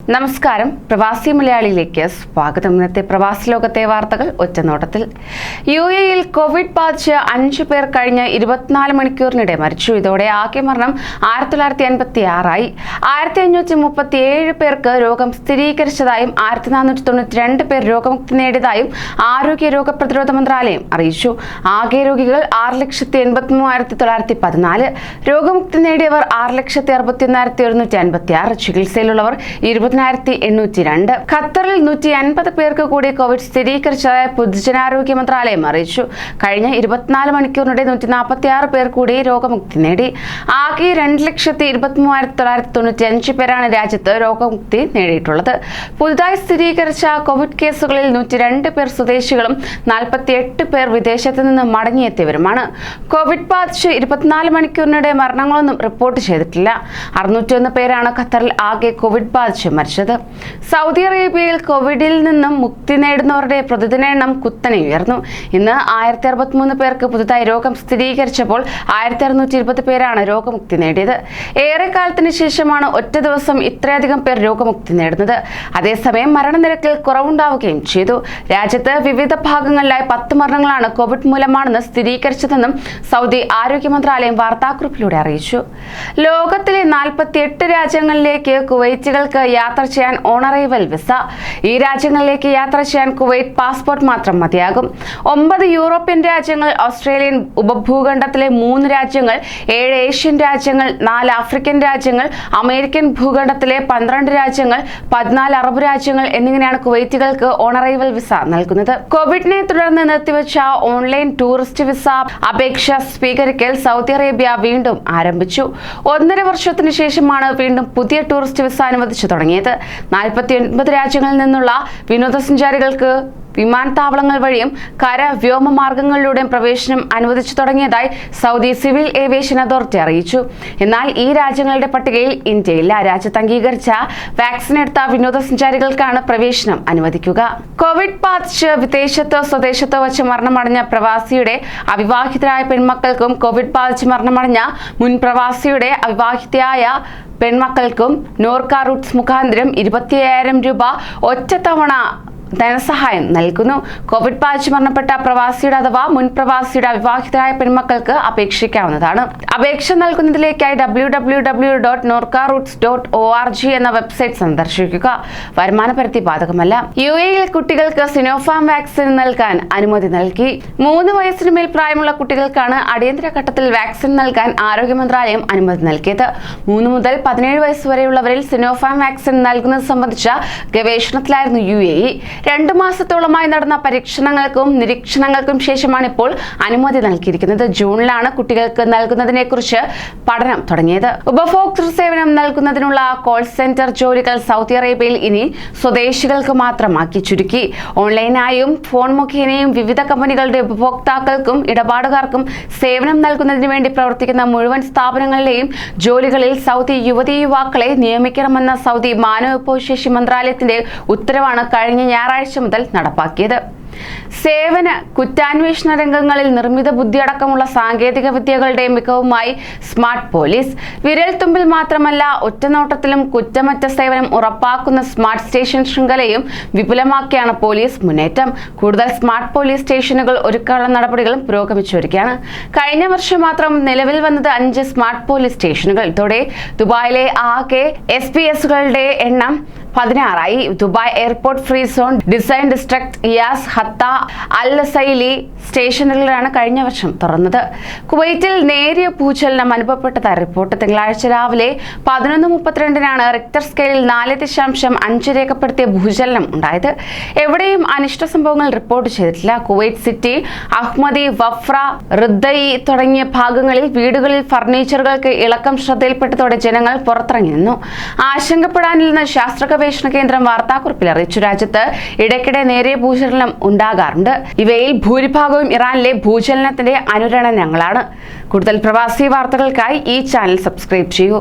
നമസ്കാരം. പ്രവാസി മലയാളിയിലേക്ക് സ്വാഗതം. ഇന്നത്തെ പ്രവാസി ലോകത്തെ വാർത്തകൾ ഒറ്റനോട്ടത്തിൽ. യു എയിൽ കോവിഡ് ബാധിച്ച് അഞ്ചു പേർ കഴിഞ്ഞ ഇരുപത്തിനാല് മണിക്കൂറിനിടെ മരിച്ചു. ഇതോടെ ആകെ മരണം ആയിരത്തി തൊള്ളായിരത്തി എൺപത്തി ആറായി ആയിരത്തി അഞ്ഞൂറ്റി മുപ്പത്തി ഏഴ് പേർക്ക് രോഗം സ്ഥിരീകരിച്ചതായും ആയിരത്തി നാനൂറ്റി തൊണ്ണൂറ്റി രണ്ട് പേർ രോഗമുക്തി നേടിയതായും ആരോഗ്യ രോഗപ്രതിരോധ മന്ത്രാലയം അറിയിച്ചു. ആകെ രോഗികൾ ആറ് ലക്ഷത്തി എൺപത്തി മൂവായിരത്തി തൊള്ളായിരത്തി പതിനാല് രോഗമുക്തി നേടിയവർ ആറ് ലക്ഷത്തി അറുപത്തി ഒന്നായിരത്തി ഒരുന്നൂറ്റി അൻപത്തി ആറ് ചികിത്സയിലുള്ളവർ ഇരുപതിനായിരത്തി എണ്ണൂറ്റി രണ്ട് ഖത്തറിൽ നൂറ്റി അൻപത് പേർക്ക് കൂടി കോവിഡ് സ്ഥിരീകരിച്ചതായി പൊതുജനാരോഗ്യ മന്ത്രാലയം അറിയിച്ചു. കഴിഞ്ഞ ഇരുപത്തിനാല് മണിക്കൂറിനിടെ നൂറ്റി നാൽപ്പത്തി ആറ് പേർ കൂടി രോഗമുക്തി നേടി. ആകെ രണ്ട് ലക്ഷത്തി ഇരുപത്തി മൂവായിരത്തി തൊള്ളായിരത്തി തൊണ്ണൂറ്റി അഞ്ച് പേരാണ് രാജ്യത്ത് രോഗമുക്തി നേടിയിട്ടുള്ളത്. പുതുതായി സ്ഥിരീകരിച്ച കോവിഡ് കേസുകളിൽ നൂറ്റി രണ്ട് പേർ സ്വദേശികളും നാൽപ്പത്തി എട്ട് പേർ വിദേശത്ത് നിന്ന് മടങ്ങിയെത്തിയവരുമാണ്. കോവിഡ് ബാധിച്ച് ഇരുപത്തിനാല് മണിക്കൂറിനിടെ മരണങ്ങളൊന്നും റിപ്പോർട്ട് ചെയ്തിട്ടില്ല. അറുന്നൂറ്റിയൊന്ന് പേരാണ് ഖത്തറിൽ ആകെ കോവിഡ് ബാധിച്ച് മരിച്ചത്. സൗദി അറേബ്യയിൽ കോവിഡിൽ നിന്നും മുക്തി നേടുന്നവരുടെ പ്രതിദിന എണ്ണം കുത്തനെ ഉയർന്നു. ഇന്ന് ആയിരത്തി അറുപത്തിമൂന്ന് പേർക്ക് പുതുതായി രോഗം സ്ഥിരീകരിച്ചപ്പോൾ ആയിരത്തി അറുന്നൂറ്റി ഇരുപത് പേരാണ് രോഗമുക്തി നേടിയത്. ഏറെക്കാലത്തിന് ശേഷമാണ് ഒറ്റ ദിവസം ഇത്രയധികം പേർ രോഗമുക്തി നേടുന്നത്. അതേസമയം മരണനിരക്കിൽ കുറവുണ്ടാവുകയും ചെയ്തു. രാജ്യത്ത് വിവിധ ഭാഗങ്ങളിലായി പത്ത് മരണങ്ങളാണ് കോവിഡ് മൂലമാണെന്ന് സ്ഥിരീകരിച്ചതെന്നും സൗദി ആരോഗ്യ മന്ത്രാലയം വാർത്താക്കുറിപ്പിലൂടെ അറിയിച്ചു. ലോകത്തിലെ നാൽപ്പത്തിയെട്ട് രാജ്യങ്ങളിലേക്ക് കുവൈറ്റുകൾക്ക് യാത്ര ചെയ്യാൻ ഓണറൈവൽ വിസ ഈ രാജ്യങ്ങളിലേക്ക് യാത്ര ചെയ്യാൻ കുവൈറ്റ് പാസ്പോർട്ട് മാത്രം മതിയാകും. ഒമ്പത് യൂറോപ്യൻ രാജ്യങ്ങൾ ഓസ്ട്രേലിയൻ ഉപഭൂഖണ്ഡത്തിലെ മൂന്ന് രാജ്യങ്ങൾ ഏഴ് ഏഷ്യൻ രാജ്യങ്ങൾ നാല് ആഫ്രിക്കൻ രാജ്യങ്ങൾ അമേരിക്കൻ ഭൂഖണ്ഡത്തിലെ പന്ത്രണ്ട് രാജ്യങ്ങൾ പതിനാല് അറബ് രാജ്യങ്ങൾ എന്നിങ്ങനെയാണ് കുവൈറ്റുകൾക്ക് ഓണറൈവൽ വിസ നൽകുന്നത്. കോവിഡിനെ തുടർന്ന് നിർത്തിവെച്ച ഓൺലൈൻ ടൂറിസ്റ്റ് വിസ അപേക്ഷ സ്വീകരിക്കൽ സൗദി അറേബ്യ വീണ്ടും ആരംഭിച്ചു. ഒന്നര വർഷത്തിനു ശേഷമാണ് വീണ്ടും പുതിയ ടൂറിസ്റ്റ് വിസ അനുവദിച്ചു തുടങ്ങിയത്. നാൽപ്പത്തി ഒൻപത് രാജ്യങ്ങളിൽ നിന്നുള്ള വിനോദസഞ്ചാരികൾക്ക് വിമാനത്താവളങ്ങൾ വഴിയും കര വ്യോമ മാർഗങ്ങളിലൂടെയും പ്രവേശനം അനുവദിച്ചു തുടങ്ങിയതായി സൗദി സിവിൽ ഏവിയേഷൻ അതോറിറ്റി അറിയിച്ചു. എന്നാൽ ഈ രാജ്യങ്ങളുടെ പട്ടികയിൽ ഇന്ത്യയില്ല. രാജ്യത്ത് അംഗീകരിച്ച വാക്സിൻ എടുത്ത വിനോദസഞ്ചാരികൾക്കാണ് പ്രവേശനം അനുവദിക്കുക. കോവിഡ് ബാധിച്ച് വിദേശത്തോ സ്വദേശത്തോ വച്ച് മരണമടഞ്ഞ പ്രവാസിയുടെ അവിവാഹിതരായ പെൺമക്കൾക്കും കോവിഡ് ബാധിച്ച് മരണമടഞ്ഞ മുൻ പ്രവാസിയുടെ അവിവാഹിതയായ പെൺമക്കൾക്കും നോർക്ക റൂട്ട്സ് മുഖാന്തരം ഇരുപത്തിയ്യായിരം രൂപ ഒറ്റത്തവണ ധനസഹായം നൽകുന്നു. കോവിഡ് ബാധിച്ച് മരണപ്പെട്ട പ്രവാസിയുടെ അഥവാ മുൻ പ്രവാസിയുടെ അവിവാഹിതരായ പെൺമക്കൾക്ക് അപേക്ഷിക്കാവുന്നതാണ്. അപേക്ഷ നൽകുന്നതിലേക്കായി W W W dot Norka roots dot O R G എന്ന വെബ്സൈറ്റ് സന്ദർശിക്കുക. വരുമാന പരിധി ബാധകമല്ല. യു എയിൽ കുട്ടികൾക്ക് സിനോഫാം വാക്സിൻ നൽകാൻ അനുമതി നൽകി. മൂന്ന് വയസ്സിന് മേൽ പ്രായമുള്ള കുട്ടികൾക്കാണ് അടിയന്തര ഘട്ടത്തിൽ വാക്സിൻ നൽകാൻ ആരോഗ്യ മന്ത്രാലയം അനുമതി നൽകിയത്. മൂന്ന് മുതൽ പതിനേഴ് വയസ്സ് വരെയുള്ളവരിൽ സിനോഫാം വാക്സിൻ നൽകുന്നത് സംബന്ധിച്ച ഗവേഷണത്തിലായിരുന്നു യു എ രണ്ടു മാസത്തോളമായി നടന്ന പരീക്ഷണങ്ങൾക്കും നിരീക്ഷണങ്ങൾക്കും ശേഷമാണ് ഇപ്പോൾ അനുമതി നൽകിയിരിക്കുന്നത്. ജൂണിലാണ് കുട്ടികൾക്ക് നൽകുന്നതിനെ കുറിച്ച് പഠനം തുടങ്ങിയത്. ഉപഭോക്തൃ സേവനം നൽകുന്നതിനുള്ള കോൾ സെന്റർ ജോലികൾ സൗദി അറേബ്യയിൽ ഇനി സ്വദേശികൾക്ക് മാത്രമാക്കി ചുരുക്കി. ഓൺലൈനായും ഫോൺ മുഖേനയും വിവിധ കമ്പനികളുടെ ഉപഭോക്താക്കൾക്കും ഇടപാടുകാർക്കും സേവനം നൽകുന്നതിന് വേണ്ടി പ്രവർത്തിക്കുന്ന മുഴുവൻ സ്ഥാപനങ്ങളിലെയും ജോലികളിൽ സൗദി യുവതി യുവാക്കളെ നിയമിക്കണമെന്ന സൗദി മാനവ വിഭവശേഷി മന്ത്രാലയത്തിന്റെ ഉത്തരവാണ് കഴിഞ്ഞ ഞായറാഴ്ച മുതൽ നടപ്പാക്കിയത്. സേവന കുറ്റാന്വേഷണ രംഗങ്ങളിൽ നിർമ്മിത ബുദ്ധി അടക്കമുള്ള സാങ്കേതിക വിദ്യകളുടെ മികവുമായി സ്മാർട്ട് പോലീസ് വിരൽ തുമ്പിൽ മാത്രമല്ല ഒറ്റനോട്ടത്തിലും കുറ്റമറ്റ സേവനം ഉറപ്പാക്കുന്ന സ്മാർട്ട് സ്റ്റേഷൻ ശൃംഖലയും വിപുലമാക്കിയാണ് പോലീസ് മുന്നേറ്റം. കൂടുതൽ സ്മാർട്ട് പോലീസ് സ്റ്റേഷനുകൾ ഒരുക്കാനുള്ള നടപടികളും പുരോഗമിച്ചു വരികയാണ് കഴിഞ്ഞ വർഷം മാത്രം നിലവിൽ വന്നത് അഞ്ച് സ്മാർട്ട് പോലീസ് സ്റ്റേഷനുകൾ. ഇതോടെ ദുബായിലെ ആകെ എസ് പി എസുകളുടെ എണ്ണം പതിനാറായി. Dubai airport free zone design district Iyas Hatta Al സൈലി സ്റ്റേഷനുകളിലാണ് കഴിഞ്ഞ വർഷം തുറന്നത്. കുവൈറ്റിൽ നേരിയ ഭൂചലനം അനുഭവപ്പെട്ടതായി റിപ്പോർട്ട്. തിങ്കളാഴ്ച രാവിലെ പതിനൊന്ന് മുപ്പത്തിരണ്ടിനാണ് റിക്ടർ സ്കെയിലിൽ നാല് ദശാംശം അഞ്ച് രേഖപ്പെടുത്തിയ ഭൂചലനം ഉണ്ടായത്. എവിടെയും അനിഷ്ട സംഭവങ്ങൾ റിപ്പോർട്ട് ചെയ്തിട്ടില്ല. കുവൈറ്റ് സിറ്റി അഹ്മദി വഫ്ര റിദ്ദയി തുടങ്ങിയ ഭാഗങ്ങളിൽ വീടുകളിൽ ഫർണിച്ചറുകൾക്ക് ഇളക്കം ശ്രദ്ധയിൽപ്പെട്ടതോടെ ജനങ്ങൾ പുറത്തിറങ്ങി നിന്നു. ആശങ്കപ്പെടാനില്ലെന്ന് ശാസ്ത്ര ഗവേഷണ കേന്ദ്രം വാർത്താക്കുറിപ്പിൽ അറിയിച്ചു. രാജ്യത്ത് ഇടയ്ക്കിടെ നേരിയ ഭൂചലനം ഉണ്ടാകാറുണ്ട്. ഇവയിൽ ഭൂരിഭാഗവും ഇറാനിലെ ഭൂചലനത്തിന്റെ അനുരണനങ്ങളാണ്. കൂടുതൽ പ്രവാസി വാർത്തകൾക്കായി ഈ ചാനൽ സബ്സ്ക്രൈബ് ചെയ്യൂ.